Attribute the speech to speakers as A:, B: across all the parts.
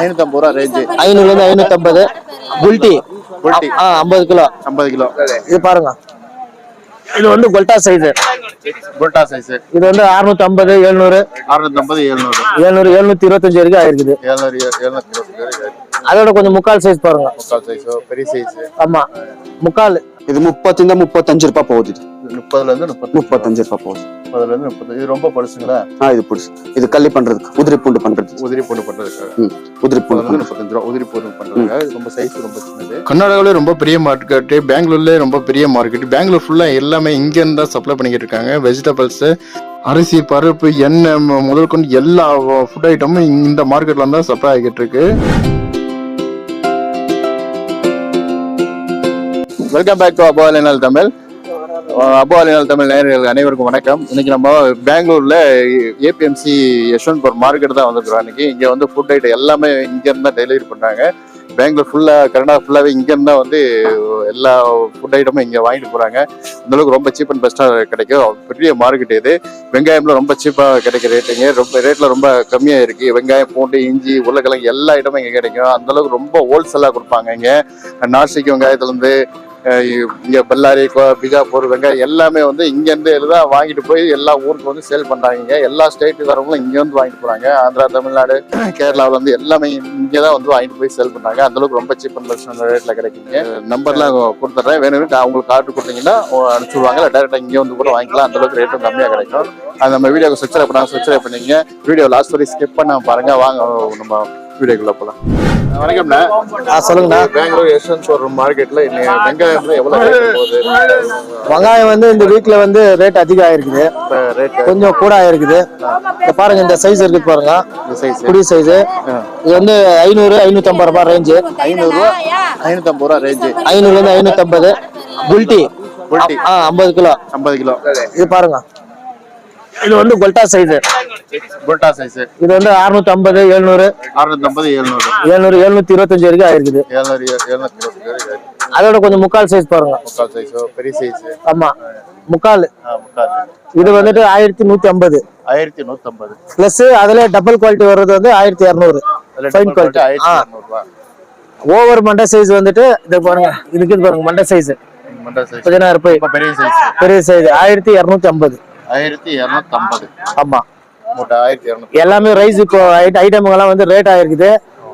A: ஐநூத்தம்பது ரூபா ரேஞ்சு.
B: ஐநூறுலேருந்து ஐநூற்றம்பது புல்ட்டி
A: புல்ட்டி
B: ஆ ஐம்பது கிலோ.
A: ஐம்பது கிலோ.
B: இது பாருங்க. இது வந்து கொல்டா சைஸ்.
A: புரோட்டா சைஸ்.
B: இது வந்து அறுநூத்தி ஐம்பது எழுநூறு.
A: அறுநூத்தி ஐம்பது எழுநூறு.
B: எழுநூறு எழுநூத்தி இருபத்தஞ்சு வரைக்கும் ஆயிருக்குது.
A: எழுநூறு எழுநூத்தி இருபத்தஞ்சு
B: அதோட கொஞ்சம் முக்கால் சைஸ் பாருங்க.
A: முக்கால் சைஸ்? பெரிய சைஸ்?
B: ஆமா. முக்கால்.
C: இது முப்பத்தி இருந்தா முப்பத்தஞ்சு ரூபாய் போகுது.
A: முப்பதுல இருந்து முப்பத்தி
C: முப்பத்தஞ்சு ரூபாய் போகுது
A: முப்பதுல இருந்து முப்பது இது ரொம்ப பழுசுங்களா?
C: ஆ இது புதுசு. இது கள்ளி பண்றதுக்கு உதிரி பூண்டு பண்றதுக்கு.
A: உதிரி பூண்டு பண்றதுக்காக
C: உதிரி பூண்டு
A: இருந்து
C: பண்றது.
A: முப்பத்தஞ்சு ரூபா. உதிரி பூண்டு பண்றதுக்காக இது ரொம்ப சைஸ் ரொம்ப சின்னது. கர்நாடகாவிலே ரொம்ப பெரிய மார்க்கெட் பெங்களூர்ல ரொம்ப பெரிய மார்க்கெட் பெங்களூர் ஃபுல்லா எல்லாமே இங்க இருந்து தான் சப்ளை பண்ணிக்கிட்டு இருக்காங்க. வெஜிடபிள்ஸ் அரிசி பருப்பு எண்ணெய் முதல் கொண்டு எல்லா ஃபுட் ஐட்டமும் இந்த மார்க்கெட்ல தான் சப்ளை ஆகிட்டு இருக்கு. வெல்கம் பேக் டு அபோ அலினால் தமிழ் அபோ அலினால் தமிழ் நேயர்கள் அனைவருக்கும் வணக்கம். இன்னைக்கு நம்ம பெங்களூர்ல ஏபிஎம்சி யஷ்வந்த்பூர் மார்க்கெட் தான் வந்திருக்கிறோம் இன்னைக்கு. இங்க வந்து ஃபுட் ஐட்டம் எல்லாமே இங்க இருந்தா தான் டெலிவரி பண்றாங்க. பெங்களூர் ஃபுல்லா கர்நாடகா ஃபுல்லாவே இங்க இருந்தா வந்து எல்லா ஃபுட் ஐட்டமும் இங்க வாங்கிட்டு போறாங்க. இந்த அளவுக்கு ரொம்ப சீப் அண்ட் பெஸ்டா கிடைக்கும். பெரிய மார்க்கெட் இது. வெங்காயம்ல ரொம்ப சீப்பா கிடைக்கிற ரேட்டுங்க ரொம்ப ரேட்ல ரொம்ப கம்மியா இருக்கு. வெங்காயம் பூண்டு இஞ்சி உருளைக்கிழங்கு எல்லா ஐட்டமும் இங்க கிடைக்கும். அந்த அளவுக்கு ரொம்ப ஹோல்சேலா கொடுப்பாங்க இங்க. நாசிக்கு வெங்காயத்துல இருந்து இங்க பெல்லாரி கோ- பிஜாப்பூர் வெங்காயம் எல்லாமே வந்து இங்க இருந்து தான் வாங்கிட்டு போய் எல்லா ஊருக்கு வந்து சேல் பண்றாங்க இங்க. எல்லா ஸ்டேட்டுக்காரங்களும் இங்க வந்து வாங்கிட்டு போறாங்க. ஆந்திரா தமிழ்நாடு கேரளாவுல இருந்து எல்லாமே இங்க தான் வந்து வாங்கிட்டு போய் சேல் பண்றாங்க. அந்த அளவுக்கு ரொம்ப சீப் அண்ட் பெஸ்ட் ரேட்ல கிடைக்குங்க நம்பர்லாம் கொடுத்துட்றேன் வேணும்னு அவங்களுக்கு கார்டு கொடுத்தீங்கன்னா அனுப்பிச்சுடுவாங்க டேரக்டா இங்க வந்து கூட வாங்கிக்கலாம். அந்த அளவுக்கு ரேட்டும் கம்மியா கிடைக்கும். அது நம்ம வீடியோக்கு சப்ஸ்கிரைப் பண்ணாங்க சப்ஸ்கிரைப் பண்ணீங்க வீடியோ லாஸ்ட் வரை ஸ்கிப் பண்ணாம பாருங்க. வாங்க நம்ம வீடியோக்குள்ள போலாம். வணக்கம்ண்ணா.
B: ஆ சொல்லுங்கண்ணா.
A: பெங்களூர் யஷ்வந்த் மார்க்கெட்ல இன்னைக்கு வெங்காயம் எவ்வளவு ரேட் போகுது?
B: வெங்காயம் வந்து இந்த வீக்ல வந்து ரேட் அதிகம் ஆயிருக்குது கொஞ்சம் கூட ஆயிருக்குது இப்ப பாருங்க இந்த சைஸ் இருக்கு பாருங்க. குடி சைஸ் இது வந்து ஐநூறு ஐநூத்தம்பது ரூபாய் ரேஞ்சு
A: ஐநூறு ரூபா? ஐநூத்தம்பது ரூபா ரேஞ்சு
B: ஐநூறுல இருந்து ஐநூத்தம்பது. குல்டி
A: குல்டி.
B: ஆ ஐம்பது கிலோ.
A: ஐம்பது கிலோ.
B: இது பாருங்க. இது வந்து கொல்டா சைஸ்
A: புரோட்டா சைஸ்
B: இது வந்து அறுநூத்தி ஐம்பது எழுநூறு.
A: அறுநூத்தம்பது எழுநூறு.
B: எழுநூறு எழுநூத்தி இருபத்தஞ்சு வரைக்கும் ஆயிருக்குது.
A: எழுநூறு எழுநூத்தி
B: அதோட கொஞ்சம் முக்கால் சைஸ் பாருங்க.
A: முக்கால் சைஸோ பெரிய சைஸ்
B: ஆமா. முக்கால்.
A: முக்கால்.
B: இது வந்துட்டு ஆயிரத்தி நூத்தி ஐம்பது
A: ஆயிரத்தி நூத்தம்பது.
B: பிளஸ் அதுல டபுள் குவாலிட்டி வர்றது வந்து ஆயிரத்தி இரநூறு. ஃபைன் குவாலிட்டி ஓவர் மண்டை சைஸ் வந்துட்டு இது பாருங்க இதுக்கு இது பாருங்க மண்டை சைஸ்
A: ரொம்ப பெரிய சைஸ்
B: பெரிய சைஸ் ஆயிரத்தி இரநூத்தி ஐம்பது
A: ஆயிரத்தி இரநூத்தம்பது.
B: ஆமா.
A: மூட்டை ஆயிரத்தி இரநூத்தி
B: எல்லாமே ரைஸ் இப்போ ஐட்டம்கெல்லாம் வந்து ரேட் ஆயிருக்குது.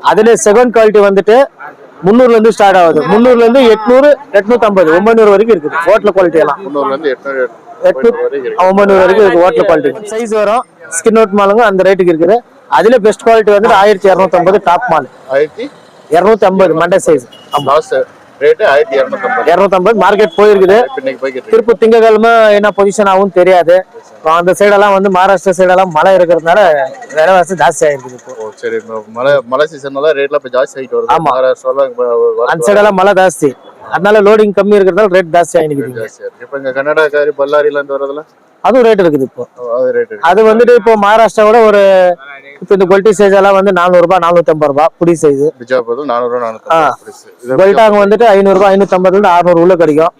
B: அதுல செகண்ட் குவாலிட்டி வந்துட்டு முந்நூறுல இருந்து ஸ்டார்ட் ஆகுது. முந்நூறுல இருந்து எட்நூறு எட்நூத்தி ஐம்பது ஒன்பது வரைக்கும் இருக்குது ஹோட்டல் குவாலிட்டி எல்லாம்.
A: முந்நூறுல இருந்து
B: ஒன்பது வரைக்கும் இருக்கு ஹோட்டல் குவாலிட்டி சைஸ் வரும். ஸ்கின் அவுட் மாலுங்க அந்த ரேட்டுக்கு இருக்குது. அதுல பெஸ்ட் குவாலிட்டி வந்துட்டு ஆயிரத்தி இரநூத்தி ஐம்பது டாப் மால்
A: ஆயிரத்தி
B: இரநூத்தி ஐம்பது மண்டை சைஸ்
A: இரநூத்தம்பது
B: மார்க்கெட் போயிருக்குது. திருப்பூர் திங்கக்கிழமை என்ன பொசிஷன் ஆகும் தெரியாது. அந்த சைடெல்லாம் வந்து மகாராஷ்டிரா சைடெல்லாம் மழை இருக்கிறதுனால விலைவாசி ஜாஸ்தி ஆயிருக்குது இப்போ.
A: சரி மழை மழை சீசன்னால ரேட்லாம் இப்ப ஜாஸ்தி ஆகிட்டு வருது. வர-
B: அந்த சைடெல்லாம் மழை ஜாஸ்தி. அதனால லோடிங் கம்மி இருக்கிறதால ரேட் ஜாஸ்தி ஆகிருக்கு
A: ஜாஸ்தியா இருக்கு இப்ப இங்க கர்நாடகாரி பல்லாரில இருந்து வரதுல
B: அதுவும் ரேட் இருக்குது இப்போ.
A: அது
B: வந்துட்டு இப்போ மகாராஷ்டிராவோட ஒரு இப்போ இந்த குவாலிட்டி சைஸ் எல்லாம் வந்து நானூறு ரூபாய் நானூத்தி ஐம்பது ரூபாய் புடி சைஸ் குவாலிட்டாங்க வந்துட்டு ஐநூறு ரூபாய் ஐநூத்தி ஐம்பதுல இருந்து அறுநூறு உள்ள கிடைக்கும்.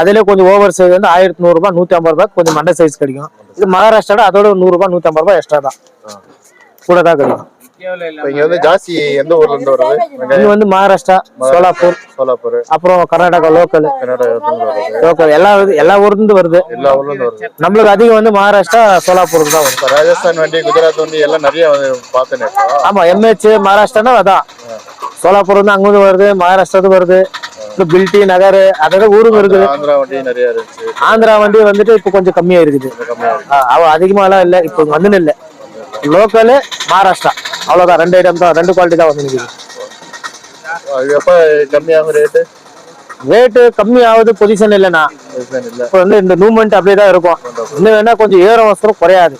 B: அதுல கொஞ்சம் ஓவர் சைஸ் வந்து ஆயிரத்தி நூறு ரூபாய் நூத்தி ஐம்பது ரூபாய் கொஞ்சம் மண்டை சைஸ் கிடைக்கும். இது மகாராஷ்டிராவோட அதோட ஒரு நூறு ரூபாய் நூத்தி ஐம்பது ரூபாய் எக்ஸ்ட்ரா தான். கூட தான் கிடைக்கும்.
A: இங்க வந்து ஜாஸ்தி எந்த ஊர்ல இருந்து வருது
B: இது
A: வெங்காயம்
B: வந்து மகாராஷ்டிரா சோலாப்பூர்
A: சோலாப்பூர்.
B: அப்புறம் கர்நாடகா லோக்கல். லோக்கல். எல்லா எல்லா ஊர்ல இருந்து வருது.
A: எல்லா ஊர்ல இருந்து வருது.
B: நம்மளுக்கு அதிகம் வந்து மகாராஷ்டிரா சோலாப்பூருக்கு தான் வரும்
A: ராஜஸ்தான் வண்டி குஜராத் வண்டி எல்லாம் நிறைய வந்து பார்த்தேன்
B: ஆமா எம்ஹெச் மகாராஷ்டிரானா அதான். சோலாப்பூர் வந்து அங்கிருந்து வருது மகாராஷ்டிரா வருது. பில்டி நகர் அதாவது ஊருங்க இருக்குது.
A: ஆந்திரா வண்டி நிறைய இருந்துச்சு.
B: ஆந்திரா வண்டி வந்துட்டு இப்போ கொஞ்சம் கம்மியா இருக்குது.
A: கம்மியா இருக்கு.
B: ஆ, அவ அதிகமாலாம் இல்ல. இப்போ வந்து இல்ல. லோக்கலு மகாராஷ்டிரா. அவ்வளவுதான். ரெண்டு ஐட்டம் தான். ரெண்டு குவாலிட்டி தான் வந்து
A: அது எப்ப கம்மியாகும் ரேட்டு
B: ரேட்டு கம்மி ஆகுது பொசிஷன் இல்லைண்ணா
A: இல்ல.
B: இப்போ வந்து இந்த மூவ்மெண்ட் அப்படியே தான் இருக்கும். இன்னும் வேணா கொஞ்சம் ஏறும் வசரம் குறையாது.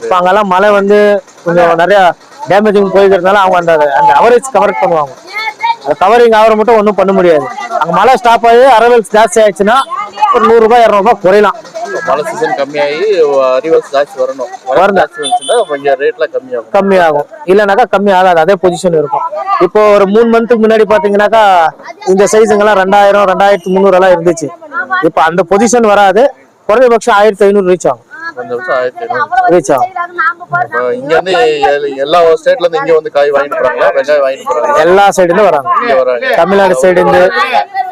B: இப்போ அங்கெல்லாம் மழை வந்து கொஞ்சம் நிறைய டேமேஜிங் போயிருக்கிறதுனால அவங்க அந்த அந்த அவரேஜ் கவர் பண்ணுவாங்க. அந்த கவரிங் ஆகிற மட்டும் ஒன்றும் பண்ண முடியாது. அங்கே மழை ஸ்டாப் ஆகி அரைவல்ஸ் ஜாஸ்தி ஆயிடுச்சுன்னா ஒரு நூறுரூபா இரநூறுபா குறையலாம்.
A: மழை சீசன் கம்மியாகி அரிவல்ஸ் ஜாஸ்தி வரணும். வரணும். ஜாஸ்தி வந்துச்சுன்னா கொஞ்சம் ரேட்லாம் கம்மியாகும்.
B: கம்மி ஆகும் இல்லைனாக்கா கம்மி ஆகாது அதே பொசிஷன் இருக்கும். இப்போ ஒரு மூணு மந்த்துக்கு முன்னாடி பாத்தீங்கன்னாக்கா இந்த சைஸுங்கெல்லாம் ரெண்டாயிரம் ரெண்டாயிரத்தி முந்நூறு எல்லாம் இருந்துச்சு. இப்போ அந்த பொசிஷன் வராது. குறைஞ்சபட்சம் ஆயிரத்தி ஐநூறு ரீச் ஆகும். ரீச் ஆகும்.
A: இங்க இருந்து எல்லா ஸ்டேட்ல இருந்து இங்க வந்து காய் வாங்கிட்டு வெங்காயம் வாங்கிட்டு போறாங்க
B: எல்லா வராங்க.
A: இங்க வராங்க.
B: தமிழ்நாடு சைடு இருந்து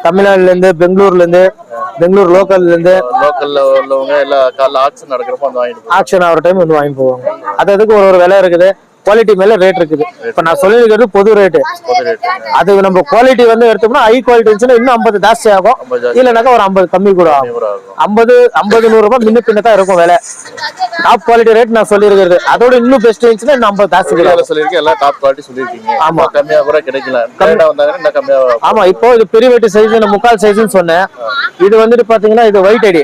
B: தமிழ்நாடுல இருந்து பெங்களூர்ல இருந்து பெங்களூர் லோக்கல்ல இருந்து
A: லோக்கல்ல உள்ளவங்க எல்லா காலைல ஆக்ஷன் நடக்கிறப்ப வந்து வாங்கிட்டு
B: ஆக்ஷன் ஆகிற டைம் வந்து வாங்கி போவாங்க. அது அதுக்கு ஒரு ஒரு விலை இருக்குது. குவாலிட்டி மேல ரேட் இருக்குது. இப்ப நான் சொல்லியிருக்கிறது பொது ரேட்டு அது நம்ம குவாலிட்டி வந்து எடுத்தோம்னா ஹை குவாலிட்டி இருந்துச்சுன்னா இன்னும் ஐம்பது ஜாஸ்தி ஆகும். இல்லைனாக்கா ஒரு ஐம்பது கம்மி கூட ஆகும். ஐம்பது ஐம்பது நூறு ரூபாய் முன்ன பின்ன தான் இருக்கும் விலை. டாப் குவாலிட்டி ரேட் நான் சொல்லியிருக்கிறது. அதோட இன்னும் பெஸ்ட் இருந்துச்சுன்னா இன்னும் ஐம்பது ஜாஸ்தி கூட.
A: சொல்லியிருக்கேன் எல்லாம் டாப் குவாலிட்டி சொல்லியிருக்கீங்க.
B: ஆமா.
A: கம்மியா கூட கிடைக்கல.
B: ஆமா இப்போ இது பெரிய வெட்டு சைஸ் முக்கால் சைஸ்னு சொன்னேன். இது வந்துட்டு பாத்தீங்கன்னா இது ஒயிட் அடி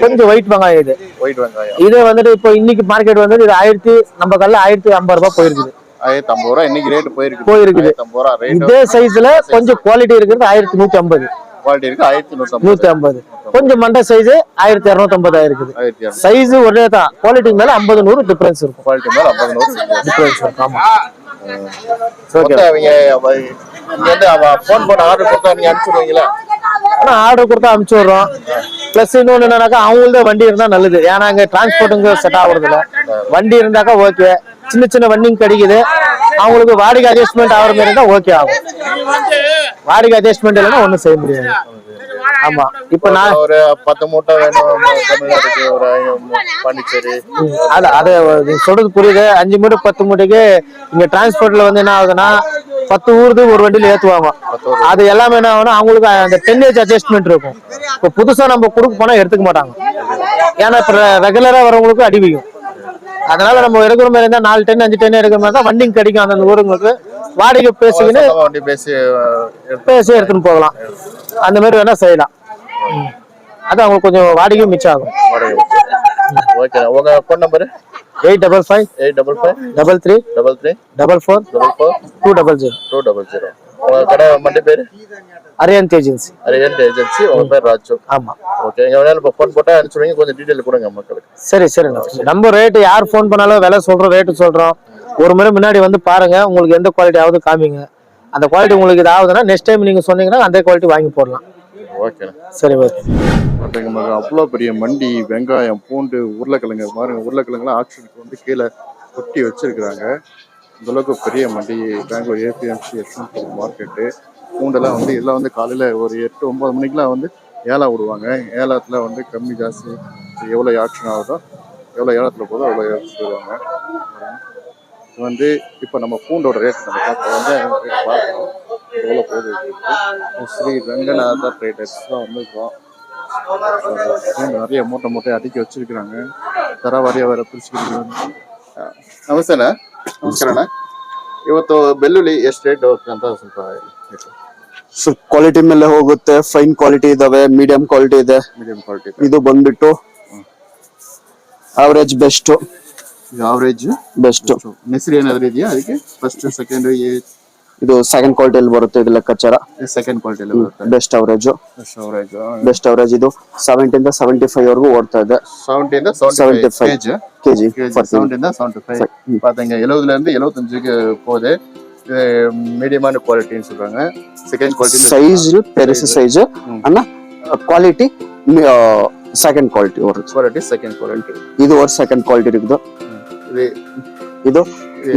B: கொஞ்சம் ஒயிட் வெங்காயம் இது.
A: ஒயிட் வெங்காயம்.
B: இது வந்துட்டு இப்போ இன்னைக்கு மார்க்கெட் வந்து இது ஆயிரத்தி நம்ம கல்ல ஆயிரத்தி ஐம்பது ரூபாய் போயிருக்குது.
A: ஆயிரத்தி ஐம்பது ரூபா இன்னைக்கு ரேட் போயிருக்கு
B: போயிருக்குது. இதே சைஸ்ல கொஞ்சம் குவாலிட்டி இருக்கிறது ஆயிரத்தி நூத்தி ஐம்பது
A: குவாலிட்டி இருக்கு ஆயிரத்தி நூத்தி ஐம்பது
B: நூத்தி ஐம்பது கொஞ்சம் மண்டை சைஸ் ஆயிரத்தி இரநூத்தி ஐம்பது இருக்குது சைஸ் ஒரே தான். குவாலிட்டி மேல ஐம்பது நூறு டிஃபரன்ஸ் இருக்கும்.
A: குவாலிட்டி மேல ஐம்பது நூறு
B: டிஃபரன்ஸ் இருக்கும். ஆமா. ஓகே
A: அவங்க அவ- இங்க இருந்து அவ போன் பண்ண ஆர்டர் கொடுத்தா நீங்க அனுப்பிச்சுடுவீங்களா
B: ஆனால் ஆர்டர் கொடுத்தா அமுச்சு விடுறோம். ப்ளஸ் இன்னொன்று என்னன்னாக்கா அவங்கள்ட்ட வண்டி இருந்தால் நல்லது. ஏன்னா அங்கே டிரான்ஸ்போர்ட்டுங்க செட் ஆகுறது வண்டி இருந்தாக்கா ஓகே சின்ன சின்ன வண்டிங்க கிடைக்குது. அவங்களுக்கு வாடகை அட்ஜஸ்ட்மெண்ட் ஆகிற மாதிரி இருந்தால் ஓகே ஆகும். வாடகை அட்ஜஸ்ட்மெண்ட் இல்லைன்னா ஒன்றும் செய்ய முடியாது. ஆமா. இப்ப நான்
A: ஒரு பத்து மூட்டை வேணும் தமிழ்நாட்டுக்கு ஒரு பாண்டிச்சேரி.
B: அது அது சொல்றது புரியுது. அஞ்சு மூட்டை பத்து மூட்டைக்கு இங்க டிரான்ஸ்போர்ட்ல வந்து என்ன ஆகுதுன்னா பத்து ஊருக்கு ஒரு வண்டியில ஏத்துவாங்க. அது எல்லாமே என்ன ஆகும்னா அவங்களுக்கு அந்த டென் ஏஜ் அட்ஜஸ்ட்மெண்ட் இருக்கும். இப்ப புதுசா நம்ம கொடுக்க போனா எடுத்துக்க மாட்டாங்க. ஏன்னா இப்ப ரெகுலரா வரவங்களுக்கு அடிவிக்கும் அதனால நம்ம எடுக்கிற மாதிரி இருந்தா நாலு டென் அஞ்சு டென் எடுக்கிற மாதிரி தான் வண்டிங்க கிடைக்கும் அந்தந்த ஊருங்களுக்கு. வாடகை பேசிக்கின்னு
A: வண்டி பேசி
B: பேசி எடுத்துன்னு போகலாம். அந்த மாதிரி வேணா செய்யலாம். ம். அது அவங்களுக்கு கொஞ்சம் வாடகையும் மிச்சம் ஆகும்.
A: ஓகே உங்க phone number
B: eight double five
A: eight double five
B: double three
A: double three
B: double four
A: double four
B: two double zero.
A: Two double zero. உங்க கடை மண்டி பேரு?
B: அரியன்த் ஏஜென்சி.
A: அரியன்ட் ஏஜென்சி உங்க பேர் ராஜு.
B: ஆமா.
A: ஓகே எங்க வேணாலும் இப்போ ஃபோன் போட்டா அனுப்பிச்சுடுவீங்க கொஞ்சம் டீட்டெயில் கொடுங்க மக்களுக்கு
B: சரி சரி நம்ம ரேட்டு யார் ஃபோன் பண்ணாலும் விலை சொல்றோம் ரேட்டு சொல்றோம். ஒரு முறை முன்னாடி வந்து பாருங்க உங்களுக்கு எந்த குவாலிட்டி ஆகுது காமிங்க. அந்த குவாலிட்டி உங்களுக்கு இது ஆகுதுன்னா நெக்ஸ்ட் டைம் நீங்க சொன்னீங்கன்னா அந்த குவாலிட்டி வாங்கி போடலாம்.
A: ஓகே
B: சரி ஓகே
A: அவ்வளோ பெரிய மண்டி வெங்காயம் பூண்டு உருளைக்கிழங்கு பாருங்க உருளைக்கிழங்குலாம் ஆக்ஷனுக்கு வந்து கீழே கொட்டி வச்சிருக்கிறாங்க. இந்த அளவுக்கு பெரிய மண்டி பெங்களூர் ஏபிஎம்சி எஸ்எம் மார்க்கெட்டு பூண்டெல்லாம் வந்து இதெல்லாம் வந்து காலையில் ஒரு எட்டு ஒம்பது மணிக்கெலாம் வந்து ஏலம் விடுவாங்க. ஏலத்தில் வந்து கம்மி ஜாஸ்தி எவ்வளோ ஆக்ஷன் ஆகுதோ எவ்வளோ ஏலத்தில் போதோ அவ்வளோ ஏலத்துக்கு விடுவாங்க. இது வந்து இப்போ நம்ம பூண்டோட ரேட் நம்ம பார்க்க வந்து rate பார்க்கணும் எவ்வளோ போகுது அப்படின்ட்டு. ஸ்ரீ ரங்கநாத ட்ரேடர்ஸ் தான் வந்து இருக்கோம் பூண்டு நிறைய மூட்டை மூட்டை அடுக்கி வச்சிருக்கிறாங்க ತರವಾರಿಯ ಅವರ ಕೃಷಿಕರಿಗೆ ನಮಸ್ತೆನಾ ನಮಸ್ಕಾರಣ್ಣ ಇವತ್ತು ಬೆಳ್ಳುಳ್ಳಿ ಎಷ್ಟು ರೇಟ್ ಹೋಗುತ್ತೆ ಅಂತ ಸ್ವಲ್ಪ
C: ಸ್ವಲ್ಪ ಕ್ವಾಲಿಟಿ ಮೇಲೆ ಹೋಗುತ್ತೆ ಫೈನ್ ಕ್ವಾಲಿಟಿ ಇದಾವೆ ಮೀಡಿಯಂ ಕ್ವಾಲಿಟಿ ಇದೆ
A: ಮೀಡಿಯಂ ಕ್ವಾಲಿಟಿ
C: ಇದು ಬಂದ್ಬಿಟ್ಟು ಅವರೇಜ್ ಬೆಸ್ಟ್ ಇದು
A: ಆವರೇಜ್
C: ಬೆಸ್ಟ್
A: ಹೆಸರು ಏನಾದ್ರು ಇದೆಯಾ ಅದಕ್ಕೆ ಫಸ್ಟ್ ಸೆಕೆಂಡ್
C: ಇದು ಸೆಕೆಂಡ್ ಕ್ವಾಲಿಟಿಯಲ್ಲಿ ಬರುತ್ತೆ ಇದು ಲೆಕ್ಕಾಚಾರ
A: ಸೆಕೆಂಡ್ ಕ್ವಾಲಿಟಿಯಲ್ಲಿ ಬರುತ್ತೆ
C: ಬೆಸ್ಟ್ ಅವರೇಜ್ ಬೆಸ್ಟ್ ಅವರೇಜ್ ಇದು ಸೆವೆಂಟಿ ಇಂದ ಸೆವೆಂಟಿ ಫೈವ್ ವರೆಗೂ ಓಡ್ತಾ ಇದೆ ಸೆವೆಂಟಿ
A: ಇಂದ
C: ಸೆವೆಂಟಿ
A: ಫೈವ್
C: ಕೆಜಿ
A: ಸೆವೆಂಟಿ ಇಂದ ಸೆವೆಂಟಿ ಫைவ் பார்த்தீங்க எழுபதுல இருந்து எழுபத்தஞ்சுக்கு போகுது மீடியமான குவாலிட்டின்னு சொல்றாங்க செகண்ட் குவாலிட்டி
C: சைஸ் பெருசு சைஸ் ஆனா குவாலிட்டி செகண்ட் குவாலிட்டி ஒரு
A: குவாலிட்டி செகண்ட் குவாலிட்டி
C: இது ஒரு செகண்ட் குவாலிட்டி
A: இருக்குது
C: ಇದು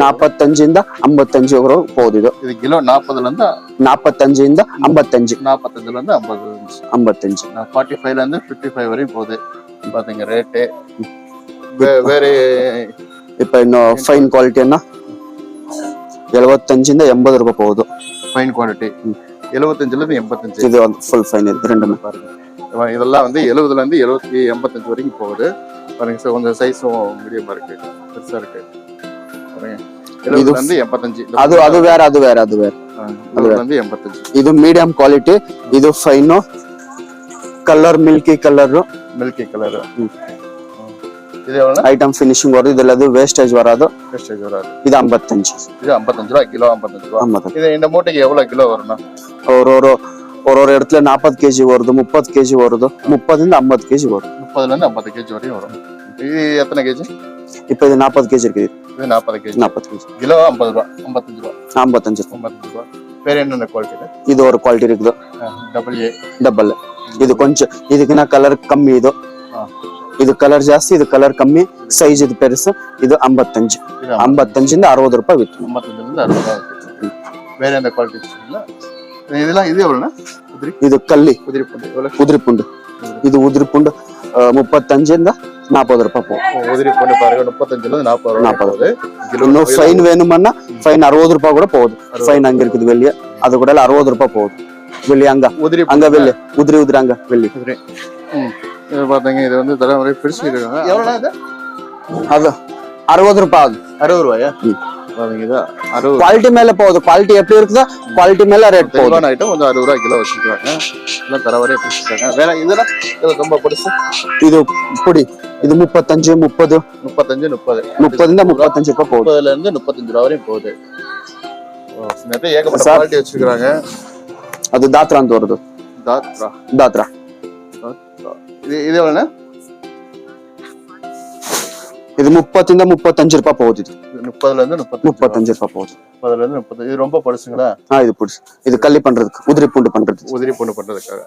C: ನಾಪತ್ತಂಜಿಂದ ಅಂಬತ್ತಂಜಿವರೆಗೂ ಹೋಗುದು ಇದು
A: இது கிலோ நாற்பதுல இருந்து
C: ನಾಪತ್ತಂಜಿಂದ ಅಂಬತ್ತಂಜು
A: நாற்பத்தஞ்சுல இருந்து ஐம்பது
C: ಅಂಬತ್ತಂಜು
A: ஃபார்ட்டி ஃபைவ்ல இருந்து ஃபிஃப்டி ஃபைவ் வரையும் போகுது பாத்தீங்க ரேட்டு வேற
C: ಇಪ್ಪ ಇನ್ನು ಫೈನ್ ಕ್ವಾಲಿಟಿಯನ್ನ ಎಳವತ್ತಂಜಿಂದ ಎಂಬತ್ತು ರೂಪಾಯಿ ಹೋಗುದು
A: ஃபைன் குவாலிட்டி எழுபத்தஞ்சுல இருந்து எண்பத்தஞ்சு
C: ಇದು ಒಂದು ಫುಲ್ ಫೈನ್ ಇದೆ ரெண்டுமே
A: பாருங்க இவ- இதெல்லாம் வந்து எழுபதுல இருந்து எழுபத்தி எண்பத்தஞ்சு வரைக்கும் போகுது பாருங்க சார் கொஞ்சம் சைஸும் மீடியமா இருக்கு பெருசா இருக்கு பாருங்க எழுபதுல இருந்து எண்பத்தஞ்சு
C: ಅದು ಅದು ಬೇರೆ ಅದು ಬೇರೆ ಅದು ಬೇರೆ
A: ஆ, எழுபதுல இருந்து எண்பத்தஞ்சு
C: ಇದು ಮೀಡಿಯಂ ಕ್ವಾಲಿಟಿ ಇದು fine colour milky colour
A: milky colour இது எவ்வளோ
C: ಐಟಮ್ ಫಿನಿಶಿಂಗ್ ಬರೋದು ಇದೆಲ್ಲದು ವೇಸ್ಟೇಜ್ ಬರೋದು
A: வேஸ்டேஜ் வராது
C: ಇದು ಅಂಬತ್ತಂಜು
A: இது ஐம்பத்தஞ்சு ரூபா கிலோ ஐம்பத்தஞ்சு ரூபா
C: ಅಂಬತ್ತಂಜು
A: இது இந்த மூட்டைக்கு எவ்வளவு கிலோ வரும்னா
C: ஒரு ஒரு இடத்துல நாற்பது கேஜி வருது முப்பது கேஜி வருது முப்பதுலேருந்து ஐம்பது கேஜி வரும்.
A: முப்பதுலேருந்து ஐம்பது கேஜி வரையும் வரும். இது எத்தனை கேஜி
C: இப்போ இது நாற்பது கேஜி இருக்குது.
A: இது நாற்பது கேஜி
C: நாற்பது கேஜி
A: கிலோ ஐம்பது ரூபா ஐம்பத்தஞ்சு ரூபா.
C: ஐம்பத்தஞ்சு.
A: ஐம்பத்தஞ்சு ரூபா. வேற என்னென்ன குவாலிட்டி
C: இது ஒரு குவாலிட்டி இருக்குது.
A: டபுள் ஏ
C: டபுள் ಇದು ಕೊಂಚ ಇದಕ್ಕಿನ ಕಲರ್ ಕಮ್ಮಿ ಇದು ಇದು ಕಲರ್ ಜಾಸ್ತಿ ಇದು ಕಲರ್ ಕಮ್ಮಿ ಸೈಜ್ ಇದು ಪೆರುಸು ಇದು ಅಂಬತ್ತಂಜು ಅಂಬತ್ತಂಜಿಂದ ಅರವತ್ತು ರೂಪಾಯಿ
A: ಬಿತ್ತು ಬೇರೆ ಕ್ವಾಲಿಟಿ இதெல்லாம் இது எவ்வளோண்ணா?
C: இது கல்லி.
A: உதிரி பூண்டு எவ்வளோ
C: உதிரி. பூண்டு இது உதிரி பூண்டு முப்பத்தஞ்சுன்னா நாற்பது ரூபாய் போகும்.
A: உதிரி பூண்டு பாருங்க முப்பத்தஞ்சுல நாற்பது ரூபாய்
C: நாற்பது. இன்னும் ஃபைன் வேணுமன்னா ஃபைன் அறுபது ரூபாய் கூட போகுது. ஃபைன் அங்கே இருக்குது வெளியே. அது கூட அறுபது ரூபாய் போகுது. வெளியே அங்க.
A: உதிரி
C: அங்க வெளியே. உதிரி உதிரி அங்க வெளியே.
A: பார்த்தீங்க இது வந்து தலைமுறை பிரிச்சு இருக்காங்க. எவ்வளோ
C: அது அறுபது ரூபாய் ஆகுது.
A: அறுபது ரூபாயா?
C: குவாலிட்டி மேல போகுது. குவாலிட்டி எப்படி இருக்குதோ குவாலிட்டி மேல ரேட் போகுது.
A: ஐட்டம் கொஞ்சம் அறுபது ரூபா கிலோ வச்சிருக்காங்க. தரவரே பிடிச்சிருக்காங்க வேற இதெல்லாம் இதில் ரொம்ப பிடிச்சி
C: இது இப்படி இது முப்பத்தஞ்சு முப்பது.
A: முப்பத்தஞ்சு முப்பது.
C: முப்பதுல முப்பத்தஞ்சு ரூபாய் போகுது.
A: முப்பதுல இருந்து முப்பத்தஞ்சு ரூபா வரையும் போகுது. நிறைய ஏகப்பட்ட குவாலிட்டி வச்சிருக்காங்க
C: அது தாத்ராந்து வருது
A: தாத்ரா.
C: தாத்ரா.
A: இது இது எவ்வளோண்ணா?
C: இது முப்பத்திலிருந்து முப்பத்தஞ்சு ரூபாய் போகுது
A: இது. முப்பதுல இருந்து முப்பத்தி
C: முப்பத்தஞ்சு ரூபாய் போகுது.
A: முப்பதுல இருந்து முப்பத்தஞ்சு. இது ரொம்ப படுசுங்களா
C: ஆ இது பிடிச்சி இது கள்ளி பண்றதுக்கு உதிரி பூண்டு பண்றது
A: உதிரி பூண்டு பண்றதுக்காக.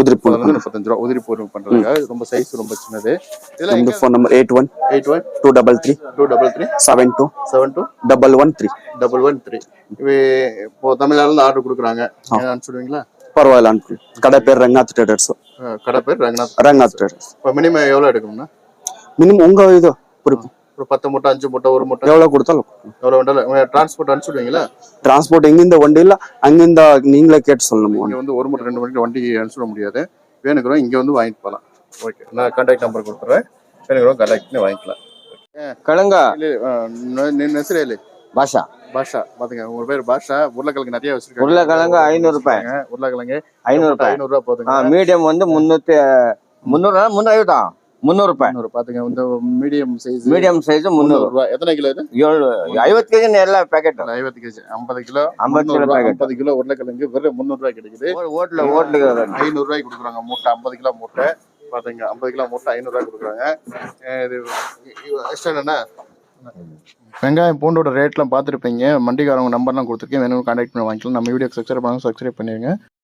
C: உதிரி பூண்டு
A: வந்து முப்பத்தஞ்சு ரூபாய் உதிரி பூண்டு பண்றதுக்காக. ரொம்ப சைஸ் ரொம்ப சின்னது.
C: இதுல இந்த phone number eight
A: one eight
C: one two double
A: three two double
C: three seven
A: two seven
C: two double one
A: three double one three இப்போ தமிழ்நாடுல ஆர்டர் கொடுக்குறாங்க. அனுப்பிச்சுடுவீங்களா
C: பரவாயில்ல அனுப்பி. கடை பேர் ரங்கநாத்
A: டேடர்ஸ் கடை பேர் ரங்காத்
C: ரங்காத் டேடர்ஸ்
A: இப்போ மினிமம் எவ்வளோ எடுக்கணும்னா?
C: மினிமம் உங்க இதோ கொடுப்போம்.
A: ஒரு பத்து மூட்டை அஞ்சு மூட்டை ஒரு மூட்டை.
C: எவ்வளோ கொடுத்தாலும்
A: எவ்வளோ வேண்டாம் டிரான்ஸ்போர்ட் அனுப்பிச்சுடுவீங்களா?
C: டிரான்ஸ்போர்ட் எங்கேருந்து வண்டி இல்லை அங்கேருந்து நீங்களே கேட்டு சொல்லணும்.
A: இங்கே வந்து ஒரு மூட்டை ரெண்டு மணிக்கு வண்டி அனுப்பிச்சிட முடியாது. வேணுங்கிறோம் இங்கே வந்து வாங்கிட்டு போகலாம் ஓகே நான் கான்டாக்ட் நம்பர் கொடுத்துட்றேன் வேணுங்கிறோம் கான்டாக்ட் வாங்கிக்கலாம். கிழங்கா. நெசரே இல்லை
D: பாஷா.
A: பாஷா பாத்துங்க உங்க பேர் பாஷா. உருளைக்கிழங்கு நிறைய வச்சிருக்காங்க.
D: உருளைக்கிழங்கு ஐநூறு ரூபாய்.
A: உருளைக்கிழங்கு.
D: ஐநூறு ரூபாய்
A: ஐநூறு ரூபாய். போதுங்க.
D: மீடியம் வந்து முன்னூத்தி முந்நூறுனா முந்நூறு ஐவத்தா ಮುನ್ನೂರ ಐವತ್ತಾ ಮುನ್ನೂರು ರೂಪಾಯಿ
A: முந்நூறு பாத்துங்க இந்த மீடியம் சைஸ்
D: ಮೀಡಿಯಂ ಸೈಜ್ ಮುನ್ನೂರು
A: ரூபாய் எத்தனை கிலோ இது
D: ಏಳು ಐವತ್ತು ಕೆಜಿ ಎಲ್ಲ ಪ್ಯಾಕೆಟ್
A: ஐம்பது கேஜி ஐம்பது கிலோ
D: ஐம்பது கிலோ
A: முந்நூறு ரூபாய்,
D: packet.
A: ஐம்பது கிலோ உருளைக்கிழங்கு வெறும் முந்நூறு ரூபாய் கிடைக்குது
D: ಹೋಟ್ಲು ಹೋಟ್ಲಿಗೆ
A: ஐநூறு ரூபாய்க்கு கொடுக்குறாங்க மூட்டை ஐம்பது கிலோ மூட்டை பாத்துங்க ஐம்பது கிலோ மூட்டை ஐநூறு ரூபாய் கொடுக்குறாங்க அஹ் இது எக்ஸ்ட்ரா என்ன வெங்காயம் பூண்டோட ரேட்லாம் பார்த்துருப்பீங்க மண்டிக்காரவங்க நம்பர்லாம் கொடுத்துருக்கேன் வேணும் கான்டாக்ட் பண்ணி வாங்கிக்கலாம் நம்ம வீடியோ சப்ஸ்கிரைப் பண்ணுங்க சப்ஸ்கிரைப் பண்ணிடுங்க